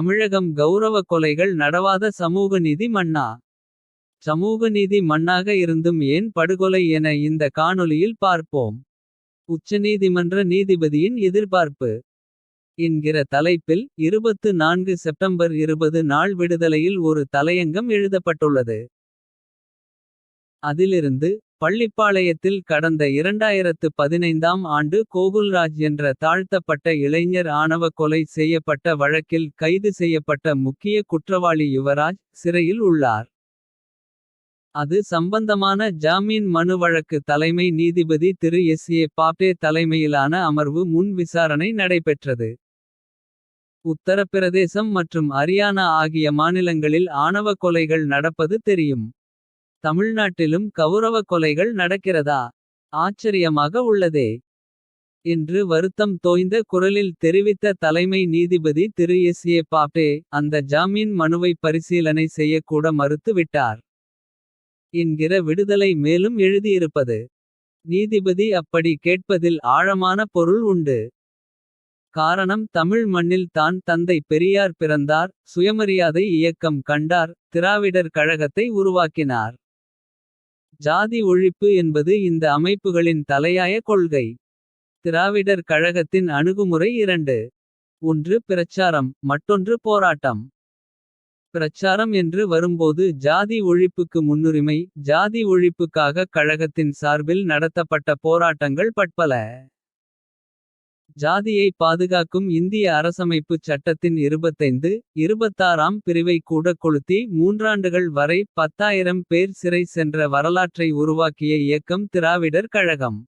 தமிழகம் கௌரவ கொலைகள் நடவாத சமூக நீதி மன்னா. சமூக நீதி மன்னாக இருந்தும் ஏன் படுகொலை என இந்த காணொளியில் பார்ப்போம். உச்சநீதிமன்ற நீதிபதியின் எதிர்பார்ப்பு. என்கிற தலைப்பில் 24 செப்டம்பர் 20 நாள் விடுதலையில் ஒரு தலையங்கம் எழுதப்பட்டுள்ளது. அதிலிருந்து பள்ளிப்பாளையத்தில் கடந்த 2015ஆம் ஆண்டு கோகுல்ராஜ் என்ற தாழ்த்தப்பட்ட இளைஞர் ஆணவ கொலை செய்யப்பட்ட வழக்கில் கைது செய்யப்பட்ட முக்கிய குற்றவாளி யுவராஜ் சிறையில் உள்ளார். அது சம்பந்தமான ஜாமீன் மனு வழக்கு தலைமை நீதிபதி திரு எஸ் ஏ பாப்டே தலைமையிலான அமர்வு முன் விசாரணை நடைபெற்றது. உத்தரப்பிரதேசம் மற்றும் அரியானா ஆகிய மாநிலங்களில் ஆணவ கொலைகள் நடப்பது தெரியும். தமிழ்நாட்டிலும் கவுரவ கொலைகள் நடக்கிறதா. ஆச்சரியமாக உள்ளதே. என்று வருத்தம் தோய்ந்த குரலில் தெரிவித்த தலைமை நீதிபதி திரு எஸ் ஏ பாப்டே. அந்த ஜாமீன் மனுவை பரிசீலனை செய்யக்கூட மறுத்து விட்டார். என்கிற விடுதலை மேலும் எழுதியிருப்பது. நீதிபதி அப்படி கேட்பதில் ஆழமான பொருள் உண்டு. காரணம் தமிழ் மண்ணில் தான் தந்தை பெரியார் பிறந்தார். சுயமரியாதை இயக்கம் கண்டார் திராவிடர் கழகத்தை உருவாக்கினார். ஜாதி ஒழிப்பு என்பது இந்த அமைப்புகளின் தலையாய கொள்கை. திராவிடர் கழகத்தின் அணுகுமுறை இரண்டு. ஒன்று பிரச்சாரம் மற்றொன்று போராட்டம். பிரச்சாரம் என்று வரும்போது ஜாதி ஒழிப்புக்கு முன்னுரிமை. ஜாதி ஒழிப்புக்காக கழகத்தின் சார்பில் நடத்தப்பட்ட போராட்டங்கள் பட்பல. ஜாதியை பாதுகாக்கும் இந்திய அரசமைப்புச் சட்டத்தின் 25. 26ஆம் பிரிவை கூட கொளுத்தி மூன்றாண்டுகள் வரை பத்தாயிரம் பேர் சிறை சென்ற வரலாற்றை உருவாக்கிய இயக்கம் திராவிடர் கழகம்.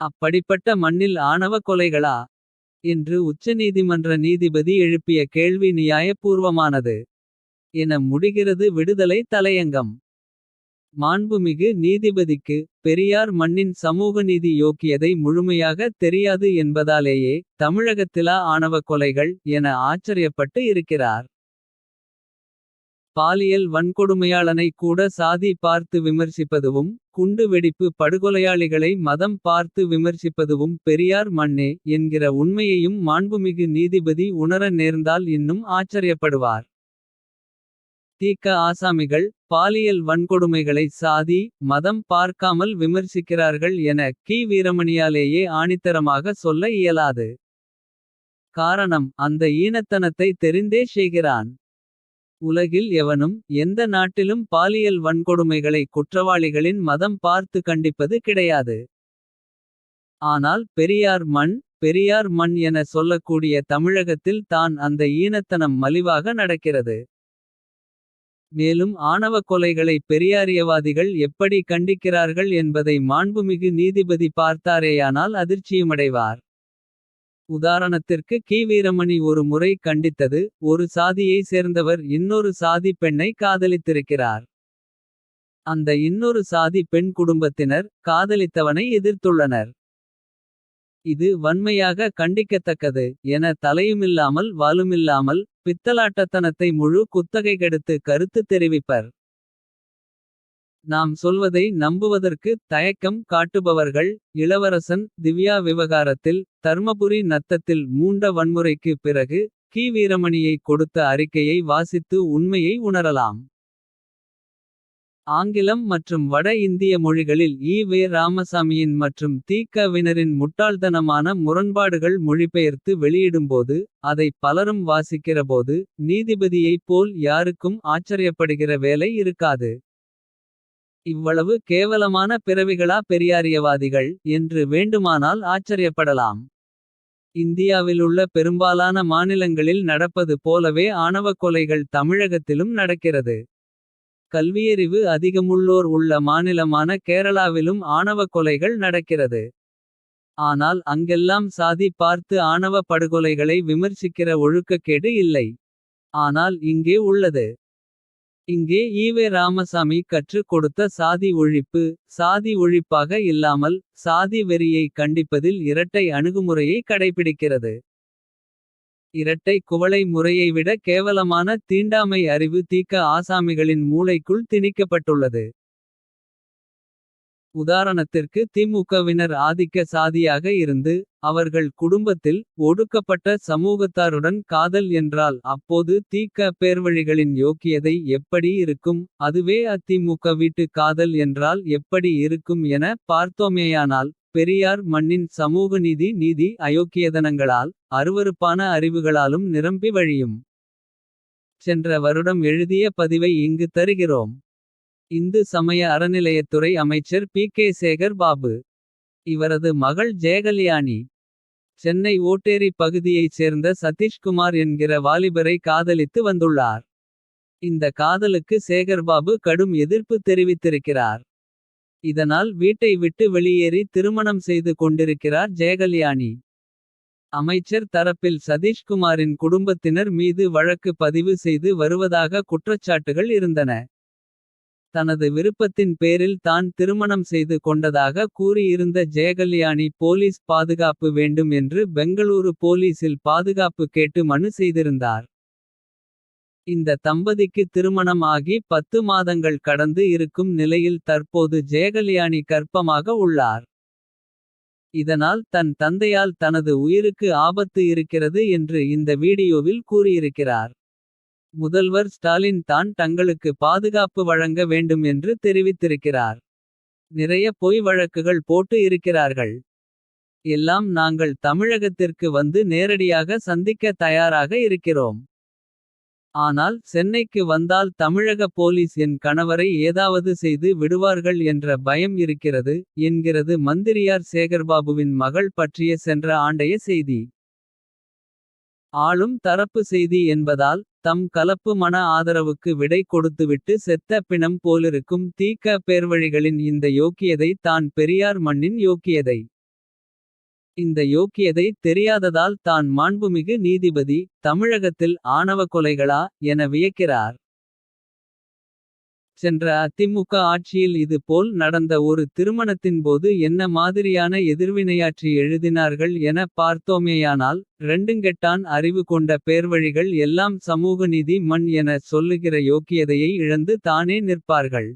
அப்படிப்பட்ட மண்ணில் ஆணவ கொலைகளா. என்று உச்சநீதிமன்ற நீதிபதி எழுப்பிய கேள்வி நியாயபூர்வமானது. என முடிகிறது விடுதலை தலையங்கம். மாண்புமிகு நீதிபதிக்கு பெரியார் மண்ணின் சமூகநீதி யோக்கியதை முழுமையாக தெரியாது என்பதாலேயே. தமிழகத்திலா ஆணவ கொலைகள் என ஆச்சரியப்பட்டு இருக்கிறார். பாலியல் வன்கொடுமையாளனை கூட சாதி பார்த்து விமர்சிப்பதுவும். குண்டு வெடிப்பு படுகொலையாளிகளை மதம் பார்த்து விமர்சிப்பதுவும் பெரியார் மண்ணே. என்கிற உண்மையையும் மாண்புமிகு நீதிபதி உணர நேர்ந்தால் இன்னும் ஆச்சரியப்படுவார். தீக்க ஆசாமிகள் பாலியல் வன்கொடுமைகளை சாதி. மதம் பார்க்காமல் விமர்சிக்கிறார்கள் என கி வீரமணியாலேயே ஆணித்தரமாக சொல்ல இயலாது. காரணம் அந்த ஈனத்தனத்தை தெரிந்தே செய்கிறான். உலகில் எவனும் எந்த நாட்டிலும் பாலியல் வன்கொடுமைகளை குற்றவாளிகளின் மதம் பார்த்து கண்டிப்பது கிடையாது. ஆனால் பெரியார் மண் பெரியார் மண் என சொல்லக்கூடிய தமிழகத்தில் தான் அந்த ஈனத்தனம் மலிவாக நடக்கிறது. மேலும் ஆணவ கொலைகளை பெரியாரியவாதிகள் எப்படி கண்டிக்கிறார்கள் என்பதை மாண்புமிகு நீதிபதி பார்த்தாரேயானால் அதிர்ச்சியுமடைவார். உதாரணத்திற்கு கி வீரமணி ஒரு முறை கண்டித்தது. ஒரு சாதியை சேர்ந்தவர் இன்னொரு சாதி பெண்ணை காதலித்திருக்கிறார். அந்த இன்னொரு சாதி பெண் குடும்பத்தினர் காதலித்தவனை எதிர்த்துள்ளனர். இது வன்மையாக கண்டிக்கத்தக்கது என தலையுமில்லாமல் வலுமில்லாமல் பித்தலாட்டத்தனத்தை முழு குத்தகைகெடுத்து கருத்து தெரிவிப்பர். நாம் சொல்வதை நம்புவதற்கு தயக்கம் காட்டுபவர்கள். இளவரசன் திவ்யா விவகாரத்தில் தர்மபுரி நத்தத்தில் மூண்ட வன்முறைக்கு பிறகு. கி வீரமணியை கொடுத்த அறிக்கையை வாசித்து உண்மையை உணரலாம். ஆங்கிலம் மற்றும் வட இந்திய மொழிகளில் ஈ. வே. ராமசாமியின் மற்றும் தீக்கவினரின் முட்டாள்தனமான முரண்பாடுகள் மொழிபெயர்த்து வெளியிடும்போது. அதை பலரும் வாசிக்கிறபோது நீதிபதியைப் போல் யாருக்கும். ஆச்சரியப்படுகிற வேலை இருக்காது. இவ்வளவு கேவலமான பிறவிகளா பெரியாரியவாதிகள். என்று வேண்டுமானால் ஆச்சரியப்படலாம். இந்தியாவிலுள்ள பெரும்பாலான மாநிலங்களில் நடப்பது போலவே ஆணவக் கொலைகள் தமிழகத்திலும் நடக்கிறது. கல்வியறிவு அதிகமுள்ளோர் உள்ள மாநிலமான கேரளாவிலும் ஆணவ கொலைகள் நடக்கிறது. ஆனால் அங்கெல்லாம் சாதி பார்த்து ஆணவ படுகொலைகளை விமர்சிக்கிற ஒழுக்கக்கேடு இல்லை. ஆனால் இங்கே உள்ளது. இங்கே ஈவே ராமசாமி கற்றுக் கொடுத்த சாதி ஒழிப்பு. சாதி ஒழிப்பாக இல்லாமல் சாதி வெறியை கண்டிப்பதில் இரட்டை அணுகுமுறையை கடைபிடிக்கிறது. இரட்டை குவளை முறையை விட கேவலமான தீண்டாமை அறிவு தீக்க ஆசாமிகளின் மூளைக்குள் திணிக்கப்பட்டுள்ளது. உதாரணத்திற்கு திமுகவினர் ஆதிக்க சாதியாக இருந்து. அவர்கள் குடும்பத்தில் ஒடுக்கப்பட்ட சமூகத்தாருடன் காதல் என்றால். அப்போது தீக்க பேர்வழிகளின் யோக்கியதை எப்படி இருக்கும். அதுவே அதிமுக வீட்டு காதல் என்றால் எப்படி இருக்கும் என பார்த்தோமேயானால். பெரியார் மண்ணின் சமூகநீதி நீதி அயோக்கியதனங்களால். அருவருப்பான அறிவுகளாலும் நிரம்பி வழியும். சென்ற வருடம் எழுதிய பதிவை இங்கு தருகிறோம். இந்து சமய அறநிலையத்துறை அமைச்சர் பி கே சேகர் பாபு. இவரது மகள் ஜெயகல்யாணி. சென்னை ஓட்டேரி பகுதியைச் சேர்ந்த சதீஷ்குமார் என்கிற வாலிபரை காதலித்து வந்துள்ளார். இந்த காதலுக்கு சேகர்பாபு கடும் எதிர்ப்பு தெரிவித்திருக்கிறார். இதனால் வீட்டை விட்டு வெளியேறி திருமணம் செய்து கொண்டிருக்கிறார் ஜெயகல்யாணி. அமைச்சர் தரப்பில் சதீஷ்குமாரின் குடும்பத்தினர் மீது வழக்கு பதிவு செய்து வருவதாக குற்றச்சாட்டுகள் இருந்தன. தனது விருப்பத்தின் பேரில் தான் திருமணம் செய்து கொண்டதாக கூறியிருந்த ஜெயகல்யாணி போலீஸ் பாதுகாப்பு வேண்டும் என்று பெங்களூரு போலீசில் பாதுகாப்பு கேட்டு மனு செய்திருந்தார். இந்த தம்பதிக்கு திருமணம் ஆகி பத்து மாதங்கள் கடந்து இருக்கும் நிலையில் தற்போது ஜெயகல்யாணி கர்ப்பமாக உள்ளார். இதனால் தன் தந்தையால் தனது உயிருக்கு ஆபத்து இருக்கிறது என்று இந்த வீடியோவில் கூறியிருக்கிறார். முதல்வர் ஸ்டாலின் தான் தங்களுக்கு பாதுகாப்பு வழங்க வேண்டும் என்று தெரிவித்திருக்கிறார். நிறைய பொய் வழக்குகள் போட்டு இருக்கிறார்கள். எல்லாம் நாங்கள் தமிழகத்திற்கு வந்து நேரடியாக சந்திக்க தயாராக இருக்கிறோம். ஆனால் சென்னைக்கு வந்தால் தமிழக போலீஸ் என் கணவரை ஏதாவது செய்து விடுவார்கள் என்ற பயம் இருக்கிறது. என்கிறது மந்திரியார் சேகர்பாபுவின் மகள் பற்றிய சென்ற ஆண்டைய செய்தி. ஆளும் தரப்பு செய்தி என்பதால் தம் கலப்பு மன ஆதரவுக்கு விடை கொடுத்துவிட்டு செத்த பிணம் போலிருக்கும் தீக்க பேர்வழிகளின் இந்த யோக்கியதை தான் பெரியார் மண்ணின் யோக்கியதை. இந்த யோக்கியதை தெரியாததால் தான் மாண்புமிகு நீதிபதி. தமிழகத்தில் ஆணவ கொலைகளா என வியக்கிறார். சென்ற அதிமுக ஆட்சியில் இது போல் நடந்த ஒரு திருமணத்தின் போது என்ன மாதிரியான எதிர்வினையாற்றி எழுதினார்கள் என பார்த்தோமேயானால். ரெண்டுங்கெட்டான் அறிவு கொண்ட பேர்வழிகள் எல்லாம் சமூகநீதி மண் என சொல்லுகிற யோக்கியதையை இழந்து தானே நிற்பார்கள்.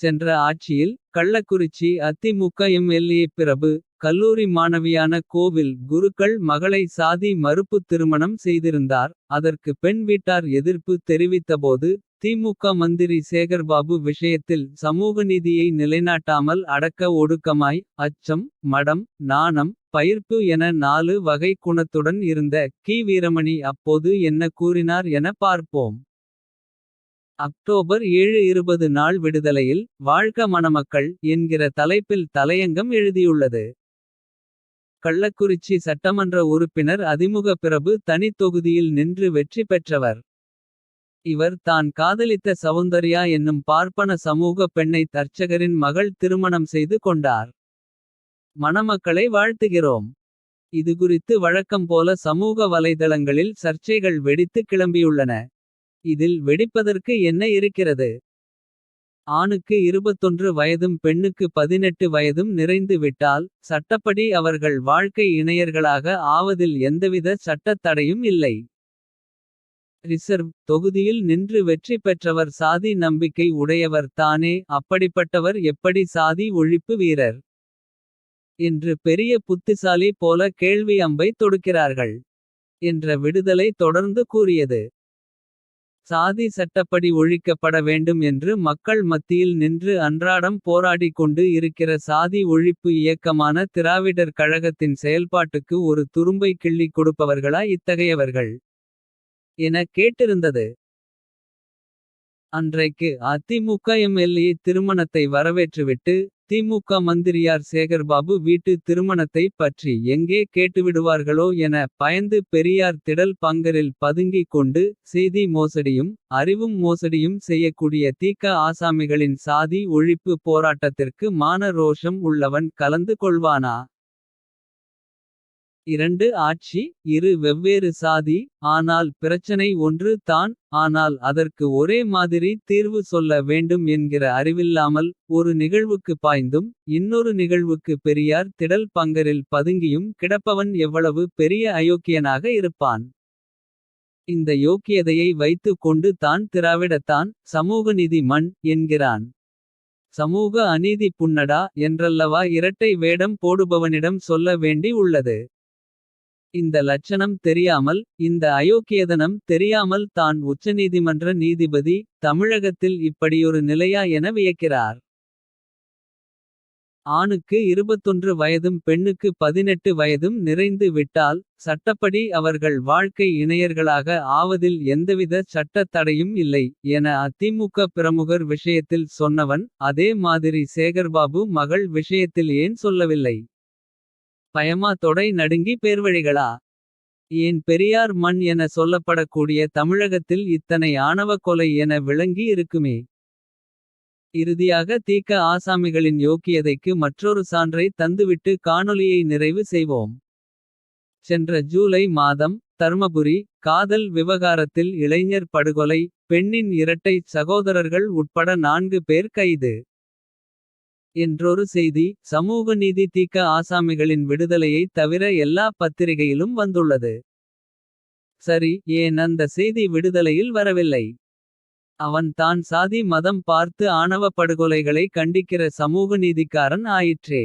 சென்ற ஆட்சியில் கள்ளக்குறிச்சி அதிமுக எம்எல்ஏ பிரபு. கல்லூரி மாணவியான கோவில் குருக்கள் மகளை சாதி மறுப்பு திருமணம் செய்திருந்தார். அதற்கு பெண் வீட்டார் எதிர்ப்பு தெரிவித்தபோது. திமுக மந்திரி சேகர்பாபு விஷயத்தில் சமூகநீதியை நிலைநாட்டாமல். அடக்க ஒடுக்கமாய் அச்சம் மடம் நாணம் பயிர்ப்பு என நாலு வகை குணத்துடன் இருந்த கி வீரமணி அப்போது என்ன கூறினார் என பார்ப்போம். அக்டோபர் ஏழு இருபது நாள் விடுதலையில் வாழ்க மணமக்கள். என்கிற தலைப்பில் தலையங்கம் எழுதியுள்ளது. கள்ளக்குறிச்சி சட்டமன்ற உறுப்பினர் அதிமுக பிரபு தனித் தொகுதியில் நின்று வெற்றி பெற்றவர். இவர் தான் காதலித்த சவுந்தர்யா என்னும் பார்ப்பன சமூக பெண்ணை தர்ச்சகரின் மகள் திருமணம் செய்து கொண்டார். மணமக்களை வாழ்த்துகிறோம். இதுகுறித்து வழக்கம் போல சமூக வலைதளங்களில் சர்ச்சைகள் வெடித்து கிளம்பியுள்ளன. இதில் வெடிப்பதற்கு என்ன இருக்கிறது. ஆணுக்கு 21 வயதும் பெண்ணுக்கு 18 வயதும் நிறைந்து விட்டால். சட்டப்படி அவர்கள் வாழ்க்கை இணையர்களாக ஆவதில் எந்தவித சட்டத் தடையும் இல்லை. ரிசர்வ் தொகுதியில் நின்று வெற்றி பெற்றவர் சாதி நம்பிக்கை உடையவர் தானே. அப்படிப்பட்டவர் எப்படி சாதி ஒழிப்பு வீரர். என்று பெரிய புத்திசாலி போல கேள்வி அம்பை தொடுக்கிறார்கள். என்ற விடுதலை தொடர்ந்து கூறியது. சாதி சட்டப்படி ஒழிக்கப்பட வேண்டும் என்று மக்கள் மத்தியில் நின்று அன்றாடம் போராடி கொண்டு இருக்கிற சாதி ஒழிப்பு இயக்கமான திராவிடர் கழகத்தின் செயல்பாட்டுக்கு ஒரு துரும்பை கிள்ளிக் கொடுப்பவர்களா இத்தகையவர்கள். என கேட்டிருந்தது. அன்றைக்கு அதிமுக எம்எல்ஏ திருமணத்தை வரவேற்றுவிட்டு. திமுக மந்திரியார் சேகர்பாபு வீட்டு திருமணத்தை பற்றி எங்கே கேட்டுவிடுவார்களோ என பயந்து பெரியார் திடல் பங்கரில் பதுங்கிக் கொண்டு. செய்தி மோசடியும் அறிவும் மோசடியும் செய்யக்கூடிய தீக்க ஆசாமிகளின் சாதி ஒழிப்பு போராட்டத்திற்கு மான ரோஷம் உள்ளவன் கலந்து கொள்வானா. இரண்டு ஆட்சி இரு வெவ்வேறு சாதி ஆனால் பிரச்சனை ஒன்று தான். ஆனால் அதற்கு ஒரே மாதிரி தீர்வு சொல்ல வேண்டும் என்கிற அறிவில்லாமல். ஒரு நிகழ்வுக்கு பாய்ந்தும் இன்னொரு நிகழ்வுக்கு பெரியார் திடல் பங்கரில் பதுங்கியும் கிடப்பவன் எவ்வளவு பெரிய அயோக்கியனாக இருப்பான். இந்த யோக்கியதையை வைத்து கொண்டு தான் திராவிடத்தான் சமூகநீதி மண் என்கிறான். சமூக அநீதி புன்னடா என்றல்லவா இரட்டை வேடம் போடுபவனிடம் சொல்ல வேண்டி உள்ளது. இந்த லட்சணம் தெரியாமல் இந்த அயோக்கியதனம் தெரியாமல் தான் உச்சநீதிமன்ற நீதிபதி. தமிழகத்தில் இப்படியொரு நிலையா என வியக்கிறார். ஆணுக்கு 21 வயதும் பெண்ணுக்கு 18 வயதும் நிறைந்து விட்டால். சட்டப்படி அவர்கள் வாழ்க்கை இணையர்களாக ஆவதில் எந்தவித சட்டத் தடையும் இல்லை. என அதிமுக பிரமுகர் விஷயத்தில் சொன்னவன். அதே மாதிரி சேகர்பாபு மகள் விஷயத்தில் ஏன் சொல்லவில்லை. பயமா தொடை நடுங்கி பேர்வழிகளா. ஏன் பெரியார் மண் என சொல்லப்படக்கூடிய தமிழகத்தில் இத்தனை ஆணவக் கொலை என விளங்கி இருக்குமே. இறுதியாக தீக்க ஆசாமிகளின் யோக்கியதைக்கு மற்றொரு சான்றை தந்துவிட்டு காணொலியை நிறைவு செய்வோம். சென்ற ஜூலை மாதம் தர்மபுரி காதல் விவகாரத்தில் இளைஞர் படுகொலை. பெண்ணின் இரட்டை சகோதரர்கள் உட்பட நான்கு பேர் கைது. என்றொரு செய்தி சமூக நீதி தீக்க ஆசாமிகளின் விடுதலையை தவிர எல்லா பத்திரிகையிலும் வந்துள்ளது. சரி ஏன் அந்த செய்தி விடுதலையில் வரவில்லை. அவன் தான் சாதி மதம் பார்த்து ஆணவ படுகொலைகளை கண்டிக்கிற சமூக நீதிக்காரன் ஆயிற்றே.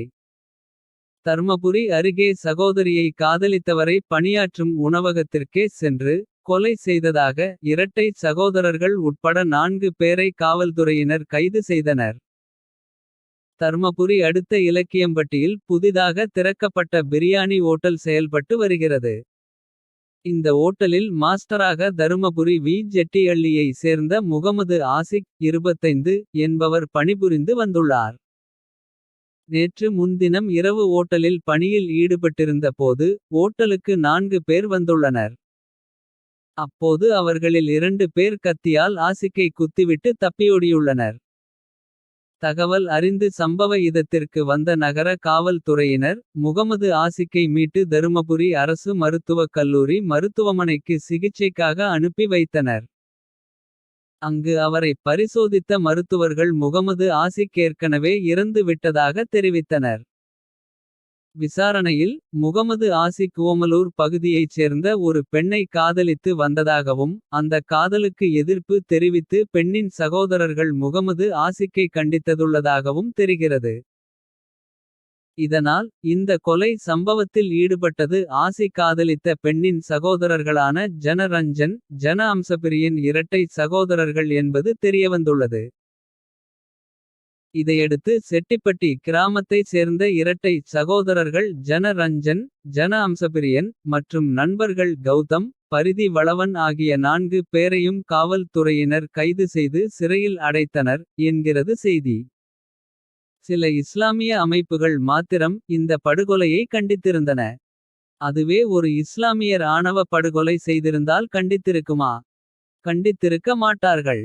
தர்மபுரி அருகே சகோதரியை காதலித்தவரை பணியாற்றும் உணவகத்திற்கே சென்று. கொலை செய்ததாக இரட்டை சகோதரர்கள் உட்பட நான்கு பேரை காவல்துறையினர் கைது செய்தனர். தர்மபுரி அடுத்த இலக்கியம்பட்டியில் புதிதாக திறக்கப்பட்ட பிரியாணி ஓட்டல் செயல்பட்டு வருகிறது. இந்த ஓட்டலில் மாஸ்டராக தருமபுரி வி ஜெட்டியள்ளியை சேர்ந்த முகமது ஆசிக் 25 என்பவர் பணிபுரிந்து வந்துள்ளார். நேற்று முன்தினம் இரவு ஓட்டலில் பணியில் ஈடுபட்டிருந்த போது. ஓட்டலுக்கு நான்கு பேர் வந்துள்ளனர். அப்போது அவர்களில் இரண்டு பேர் கத்தியால் ஆசிக்கை குத்திவிட்டு தப்பியோடியுள்ளனர். தகவல் அறிந்து சம்பவ இதத்திற்கு வந்த நகர காவல்துறையினர் முகமது ஆசிக்கை மீட்டு தருமபுரி அரசு மருத்துவக் கல்லூரி. மருத்துவமனைக்கு சிகிச்சைக்காக அனுப்பி வைத்தனர். அங்கு அவரை பரிசோதித்த மருத்துவர்கள் முகமது ஆசிக் ஏற்கனவே இறந்து விட்டதாக தெரிவித்தனர். விசாரணையில் முகமது ஆசிக் ஓமலூர் பகுதியைச் சேர்ந்த ஒரு பெண்ணை காதலித்து வந்ததாகவும். அந்த காதலுக்கு எதிர்ப்பு தெரிவித்து பெண்ணின் சகோதரர்கள் முகமது ஆசிக்கை கண்டித்ததுள்ளதாகவும் தெரிகிறது. இதனால் இந்த கொலை சம்பவத்தில் ஈடுபட்டது ஆசி காதலித்த பெண்ணின் சகோதரர்களான ஜன ரஞ்சன். ஜன அம்சபிரியின் இரட்டை சகோதரர்கள் என்பது தெரியவந்துள்ளது. இதையடுத்து செட்டிப்பட்டி கிராமத்தை சேர்ந்த இரட்டை சகோதரர்கள் ஜன ரஞ்சன். ஜன அம்சபிரியன் மற்றும் நண்பர்கள் கௌதம். பரிதி வளவன் ஆகிய நான்கு பேரையும் காவல்துறையினர் கைது செய்து சிறையில் அடைத்தனர். என்கிறது செய்தி. சில இஸ்லாமிய அமைப்புகள் மாத்திரம் இந்த படுகொலையை கண்டித்திருந்தன. அதுவே ஒரு இஸ்லாமியர் ஆணவ படுகொலை செய்திருந்தால் கண்டித்திருக்குமா. கண்டித்திருக்க மாட்டார்கள்.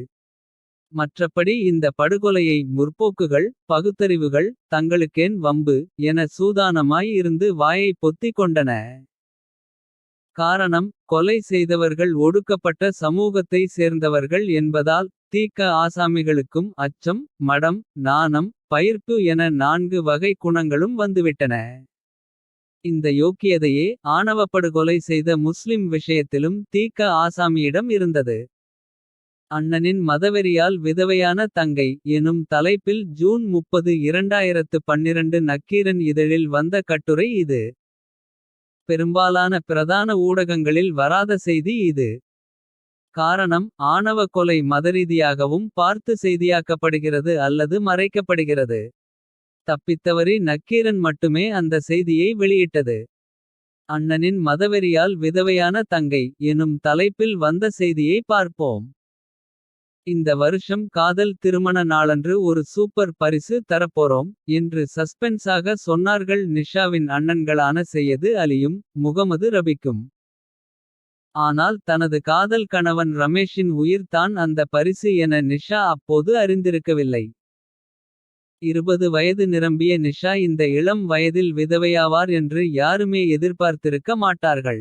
மற்றபடி இந்த படுகொலையை முற்போக்குகள். பகுத்தறிவுகள் தங்களுக்கேன் வம்பு என சூதானமாய் இருந்து வாயை பொத்திக் கொண்டன. காரணம் கொலை செய்தவர்கள் ஒடுக்கப்பட்ட சமூகத்தை சேர்ந்தவர்கள் என்பதால். தீக்க ஆசாமிகளுக்கும் அச்சம் மடம் நாணம் பயிர்ப்பு என நான்கு வகை குணங்களும் வந்துவிட்டன. இந்த யோக்கியதையே ஆணவப்படுகொலை செய்த முஸ்லிம் விஷயத்திலும் தீக்க ஆசாமியிடம் இருந்தது. அண்ணனின் மதவெறியால் விதவையான தங்கை எனும் தலைப்பில் ஜூன் 30 2012 நக்கீரன் இதழில் வந்த கட்டுரை இது. பெரும்பாலான பிரதான ஊடகங்களில் வராத செய்தி இது. காரணம் ஆணவ கொலை மதரீதியாகவும் பார்த்து செய்தியாக்கப்படுகிறது அல்லது மறைக்கப்படுகிறது. தப்பித்தவரி நக்கீரன் மட்டுமே அந்த செய்தியை வெளியிட்டது. அண்ணனின் மதவெறியால் விதவையான தங்கை எனும் தலைப்பில் வந்த செய்தியை பார்ப்போம். இந்த வருஷம் காதல் திருமண நாளன்று ஒரு சூப்பர் பரிசு தரப்போறோம். என்று சஸ்பென்ஸாக சொன்னார்கள் நிஷாவின் அண்ணன்களான செய்யது அலியும். முகமது ரபிக்கும். ஆனால் தனது காதல் கணவன் ரமேஷின் உயிர் தான் அந்த பரிசு என நிஷா அப்போது அறிந்திருக்கவில்லை. 20 வயது நிரம்பிய நிஷா இந்த இளம் வயதில் விதவையாவார் என்று யாருமே எதிர்பார்த்திருக்க மாட்டார்கள்.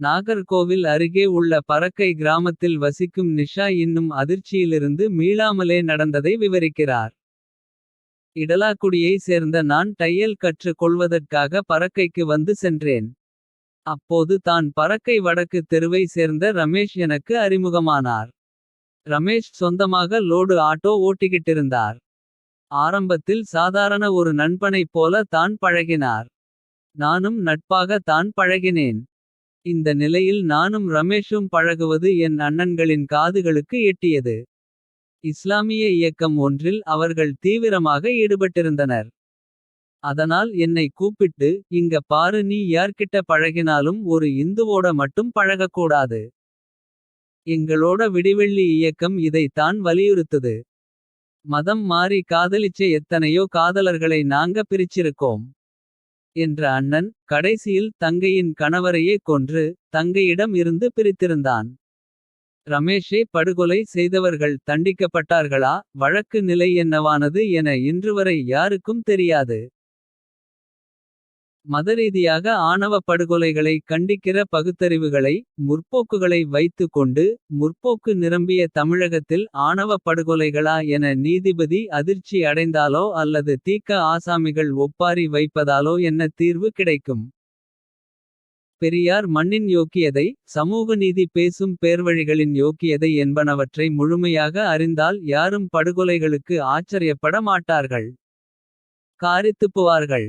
நாகர்கோவில் அருகே உள்ள பறக்கை கிராமத்தில் வசிக்கும் நிஷா இன்னும் அதிர்ச்சியிலிருந்து மீளாமலே நடந்ததை விவரிக்கிறார். இடலாக்குடியை சேர்ந்த நான் தையல் கற்றுக் கொள்வதற்காக பறக்கைக்கு வந்து சென்றேன். அப்போது தான் பறக்கை வடக்கு தெருவை சேர்ந்த ரமேஷ் எனக்கு அறிமுகமானார். ரமேஷ் சொந்தமாக லோடு ஆட்டோ ஓட்டிக்கிட்டிருந்தார். ஆரம்பத்தில் சாதாரண ஒரு நண்பனைப் போல தான் பழகினார். நானும் நட்பாக தான் பழகினேன். இந்த நிலையில் நானும் ரமேஷும் பழகுவது என் அண்ணன்களின் காதுகளுக்கு எட்டியது. இஸ்லாமிய இயக்கம் ஒன்றில் அவர்கள் தீவிரமாக ஈடுபட்டிருந்தனர். அதனால் என்னை கூப்பிட்டு இங்க பாரு நீ யார்கிட்ட பழகினாலும் ஒரு இந்துவோட மட்டும் பழகக்கூடாது. எங்களோட விடிவெள்ளி இயக்கம் இதைத்தான் தான் வலியுறுத்துது. மதம் மாறி காதலிச்ச எத்தனையோ காதலர்களை நாங்க பிரிச்சிருக்கோம். என்ற அண்ணன் கடைசியில் தங்கையின் கணவரையே கொன்று. தங்கையிடம் இருந்து பிரித்திருந்தான். ரமேஷை படுகொலை செய்தவர்கள் தண்டிக்கப்பட்டார்களா. வழக்கு நிலை என்னவானது என இன்றுவரை யாருக்கும் தெரியாது. மதரீதியாக ஆணவப் படுகொலைகளை கண்டிக்கிற பகுத்தறிவுகளை. முற்போக்குகளை வைத்து கொண்டு முற்போக்கு நிரம்பிய தமிழகத்தில். ஆணவப் படுகொலைகளா என நீதிபதி அதிர்ச்சி அடைந்தாலோ. அல்லது தீக்க ஆசாமிகள் ஒப்பாரி வைப்பதாலோ என்ன தீர்வு கிடைக்கும். பெரியார் மண்ணின் யோக்கியதை சமூகநீதி பேசும் பேர்வழிகளின் யோக்கியதை என்பனவற்றை முழுமையாக அறிந்தால் யாரும் படுகொலைகளுக்கு ஆச்சரியப்பட மாட்டார்கள். காரித்துப்புவார்கள்.